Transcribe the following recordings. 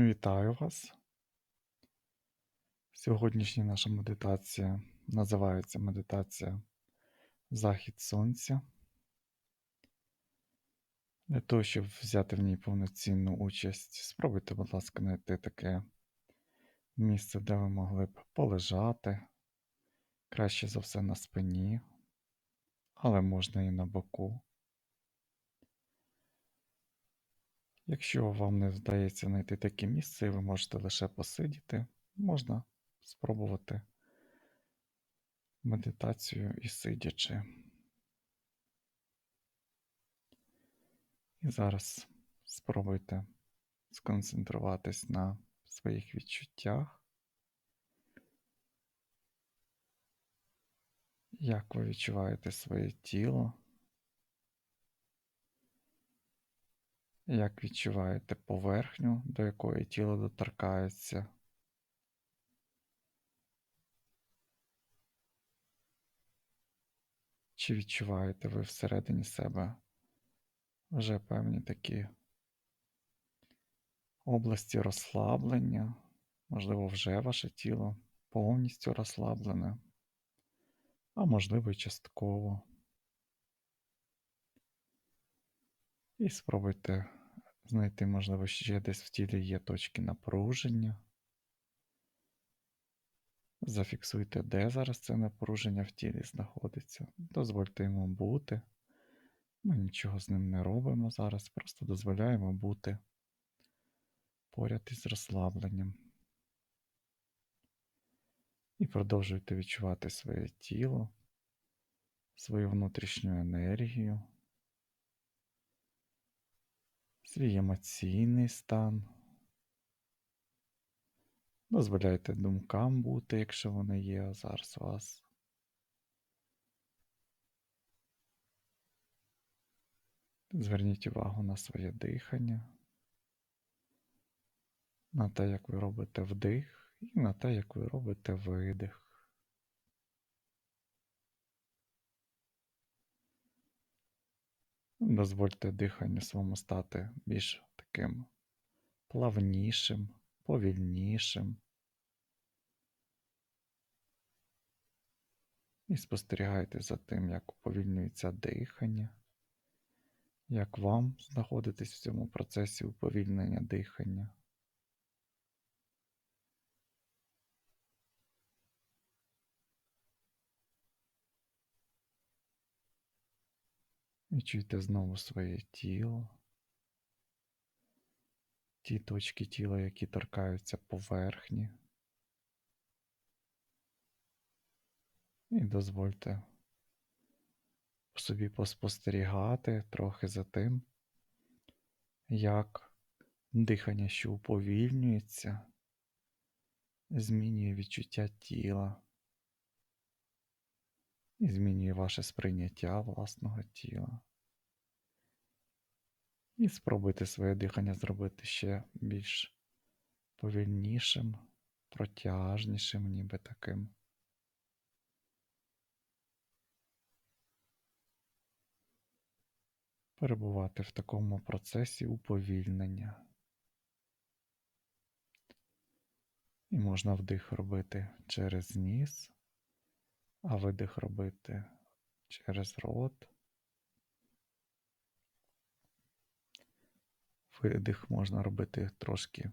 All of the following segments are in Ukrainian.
Вітаю вас! Сьогоднішня наша медитація називається медитація Захід Сонця. Для того, щоб взяти в ній повноцінну участь, спробуйте, будь ласка, знайти таке місце, де ви могли б полежати, краще за все на спині, але можна і на боку. Якщо вам не вдається знайти таке місце, і ви можете лише посидіти, можна спробувати медитацію і сидячи. І зараз спробуйте сконцентруватись на своїх відчуттях, як ви відчуваєте своє тіло. Як відчуваєте поверхню, до якої тіло доторкається? Чи відчуваєте ви всередині себе вже певні такі області розслаблення? Можливо, вже ваше тіло повністю розслаблене, а можливо, частково. І спробуйте знайти, можливо, ще десь в тілі є точки напруження. Зафіксуйте, де зараз це напруження в тілі знаходиться. Дозвольте йому бути. Ми нічого з ним не робимо зараз, просто дозволяємо бути поряд із розслабленням. І продовжуйте відчувати своє тіло, свою внутрішню енергію свій емоційний стан. Дозволяйте думкам бути, якщо вони є зараз вас. Зверніть увагу на своє дихання, на те, як ви робите вдих, і на те, як ви робите видих. Дозвольте диханню своєму стати більш таким плавнішим, повільнішим. І спостерігайте за тим, як уповільнюється дихання, як вам знаходитись в цьому процесі уповільнення дихання. Відчуйте знову своє тіло, ті точки тіла, які торкаються поверхні. І дозвольте собі поспостерігати трохи за тим, як дихання, що уповільнюється, змінює відчуття тіла і змінює ваше сприйняття власного тіла. І спробуйте своє дихання зробити ще більш повільнішим, протяжнішим, ніби таким. Перебувати в такому процесі уповільнення. І можна вдих робити через ніс, а видих робити через рот. Видих можна робити трошки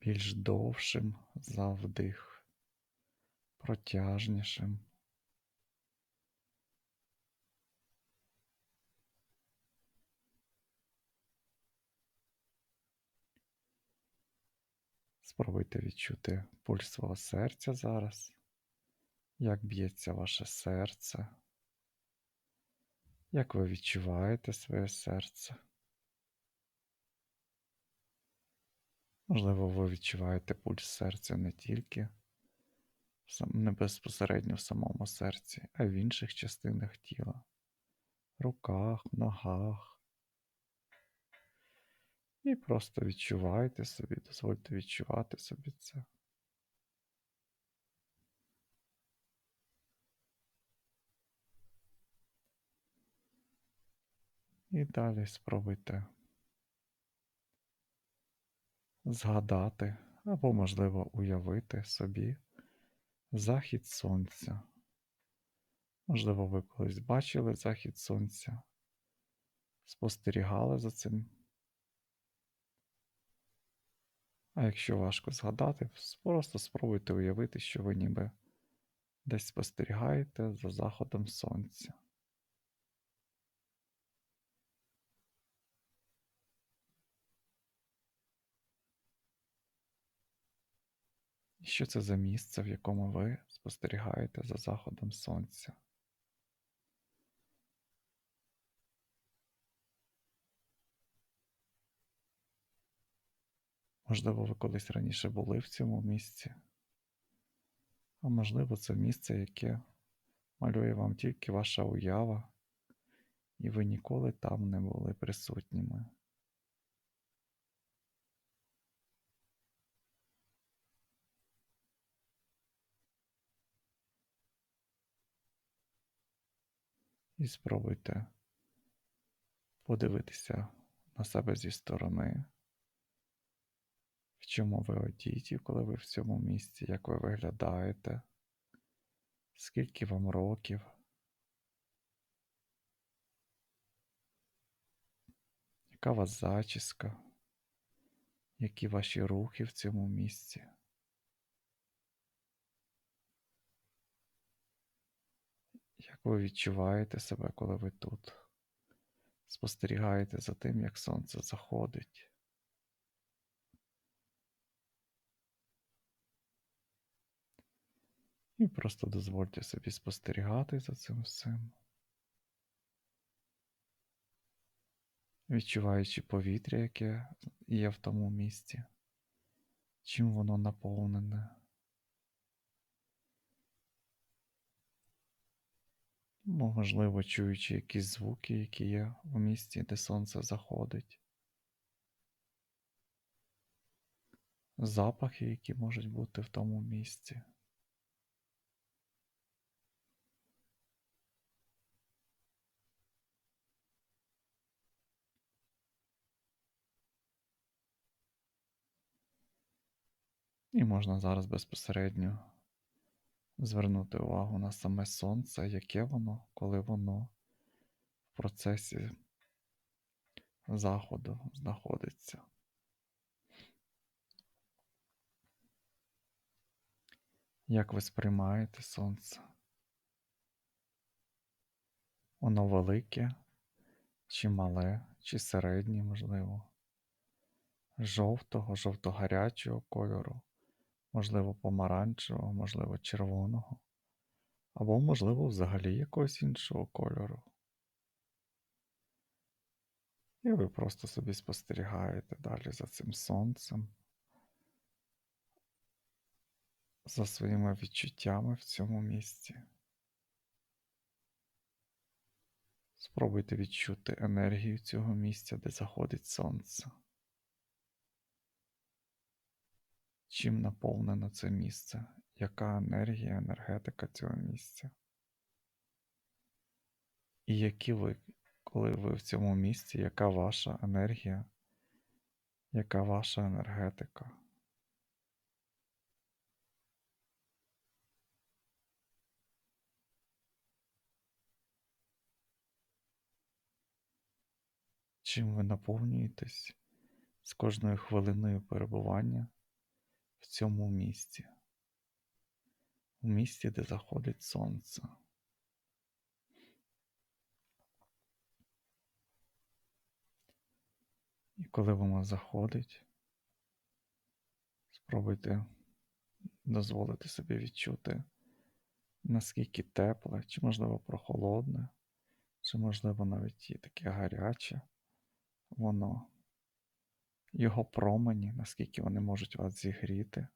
більш довшим за вдих, протяжнішим. Спробуйте відчути пульс свого серця зараз, як б'ється ваше серце, як ви відчуваєте своє серце. Можливо, ви відчуваєте пульс серця не тільки не безпосередньо в самому серці, а в інших частинах тіла, руках, ногах. І просто відчувайте собі, дозвольте відчувати собі це. І далі спробуйте згадати або, можливо, уявити собі захід сонця. Можливо, ви колись бачили захід сонця, спостерігали за цим. А якщо важко згадати, просто спробуйте уявити, що ви ніби десь спостерігаєте за заходом сонця. Що це за місце, в якому ви спостерігаєте за заходом сонця? Можливо, ви колись раніше були в цьому місці, а можливо, це місце, яке малює вам тільки ваша уява, і ви ніколи там не були присутніми. І спробуйте подивитися на себе зі сторони, в чому ви одіті, коли ви в цьому місці, як ви виглядаєте, скільки вам років. Яка у вас зачіска, які ваші рухи в цьому місці? Як ви відчуваєте себе, коли ви тут? Спостерігаєте за тим, як сонце заходить? І просто дозвольте собі спостерігати за цим всім. Відчуваючи повітря, яке є в тому місці, чим воно наповнене. Можливо, чуючи якісь звуки, які є в місці, де сонце заходить, запахи, які можуть бути в тому місці. І можна зараз безпосередньо звернути увагу на саме сонце, яке воно, коли воно в процесі заходу знаходиться. Як ви сприймаєте сонце? Воно велике, чи мале, чи середнє, можливо, жовтого, жовто-гарячого кольору, можливо, помаранчевого, можливо, червоного, або, можливо, взагалі якогось іншого кольору. І ви просто собі спостерігаєте далі за цим сонцем, за своїми відчуттями в цьому місці. Спробуйте відчути енергію цього місця, де заходить сонце. Чим наповнено це місце? Яка енергія, енергетика цього місця? І які ви, коли ви в цьому місці, яка ваша енергія, яка ваша енергетика? Чим ви наповнюєтесь з кожною хвилиною перебування в цьому місці, в місці, де заходить сонце? І коли воно заходить, спробуйте дозволити собі відчути, наскільки тепле, чи, можливо, прохолодне, чи, можливо, навіть таке гаряче воно, його промені, наскільки вони можуть вас зігріти.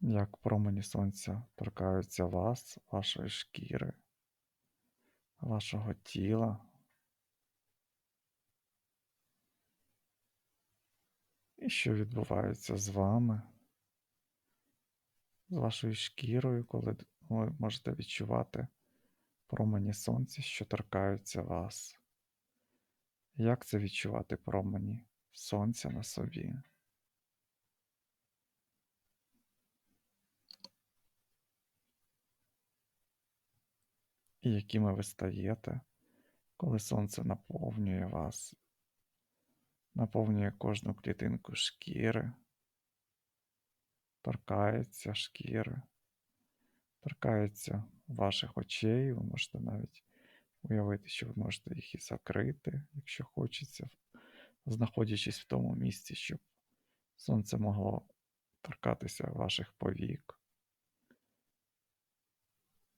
Як промені сонця торкаються вас, вашої шкіри, вашого тіла. І що відбувається з вами, з вашою шкірою, коли ви можете відчувати промені сонця, що торкаються вас, Як це відчувати промені сонця на собі? І якими ви стаєте, коли сонце наповнює вас, наповнює кожну клітинку шкіри, торкається шкіри, торкається ваших очей, ви можете навіть уявити, що ви можете їх і закрити, якщо хочеться, знаходячись в тому місці, щоб сонце могло торкатися ваших повік.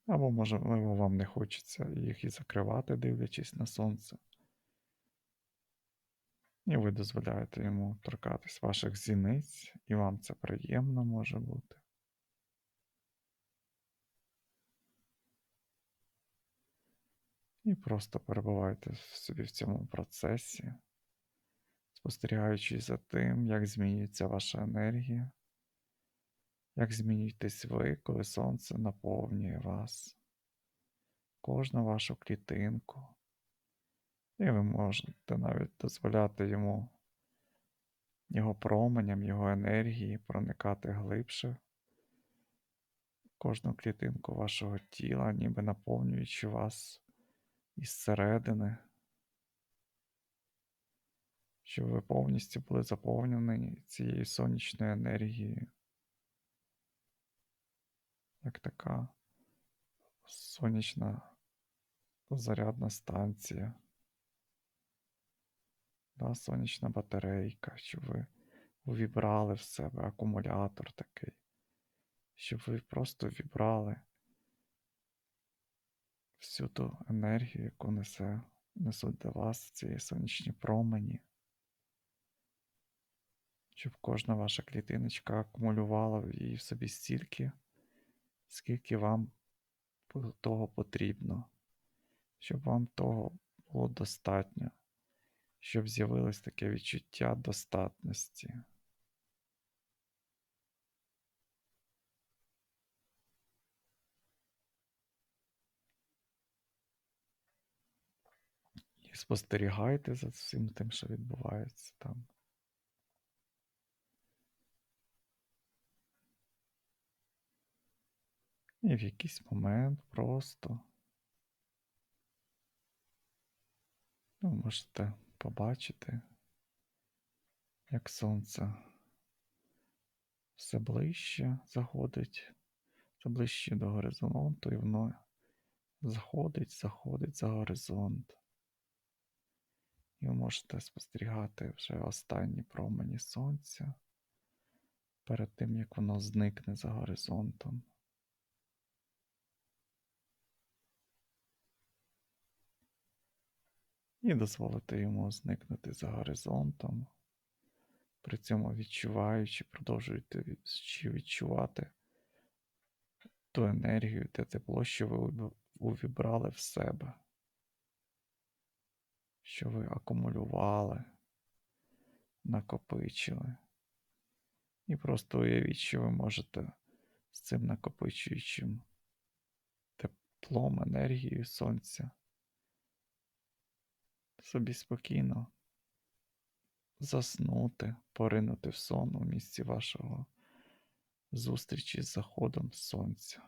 Або, можливо, вам не хочеться їх і закривати, дивлячись на сонце. І ви дозволяєте йому торкатись ваших зіниць, і вам це приємно може бути. І просто перебувайте собі в цьому процесі, спостерігаючи за тим, як змінюється ваша енергія, як змінюєтесь ви, коли сонце наповнює вас, кожну вашу клітинку. І ви можете навіть дозволяти йому, його променям, його енергії проникати глибше кожну клітинку вашого тіла, ніби наповнюючи вас із середини, щоб ви повністю були заповнені цією сонячною енергією, як така сонячна зарядна станція, да, сонячна батарейка, щоб ви увібрали в себе акумулятор такий, щоб ви просто вібрали всю ту енергію, яку несе, несуть до вас ці сонячні промені, щоб кожна ваша клітиночка акумулювала в її в собі стільки, скільки вам того потрібно, щоб вам того було достатньо, щоб з'явилось таке відчуття достатності. Спостерігайте за всім тим, що відбувається там. І в якийсь момент просто ви можете побачити, як сонце все ближче заходить, все ближче до горизонту, і воно заходить, заходить за горизонт. І ви можете спостерігати вже останні промені сонця перед тим, як воно зникне за горизонтом. І дозволити йому зникнути за горизонтом, при цьому відчуваючи, продовжуєте відчувати ту енергію, те тепло, що ви увібрали в себе що ви акумулювали, накопичили. І просто уявіть, що ви можете з цим накопичуючим теплом, енергією сонця собі спокійно заснути, поринути в сон у місці вашого зустрічі з заходом сонця.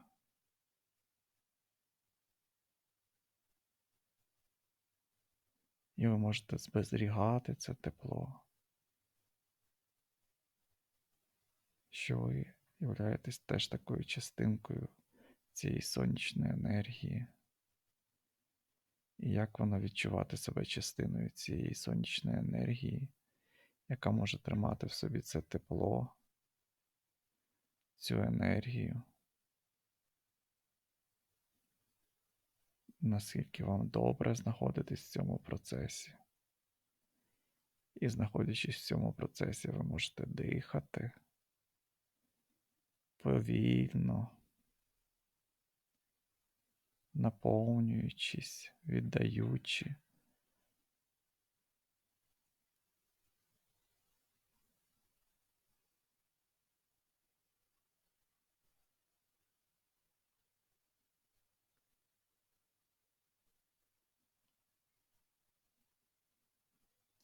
І ви можете зберігати це тепло, що ви являєтесь теж такою частинкою цієї сонячної енергії, і як воно відчувати себе частиною цієї сонячної енергії, яка може тримати в собі це тепло, цю енергію. Наскільки вам добре знаходитись в цьому процесі. І знаходячись в цьому процесі, ви можете дихати повільно, наповнюючись, віддаючи.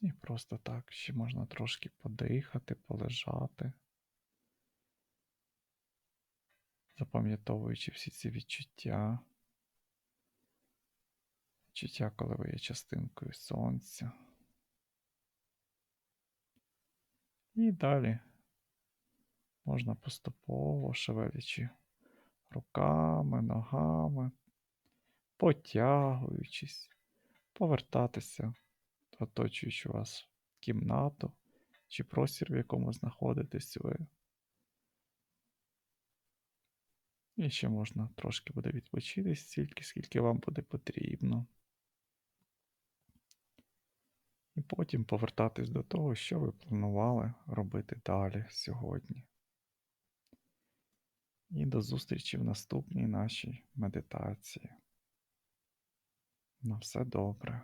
І просто так ще можна трошки подихати, полежати, запам'ятовуючи всі ці відчуття. Відчуття, коли ви є частинкою сонця. І далі можна поступово шевелячи руками, ногами, потягуючись, повертатися в оточуючу вас кімнату чи простір, в якому знаходитесь ви. І ще можна трошки буде відпочити стільки, скільки вам буде потрібно. І потім повертатись до того, що ви планували робити далі сьогодні. І до зустрічі в наступній нашій медитації. На все добре.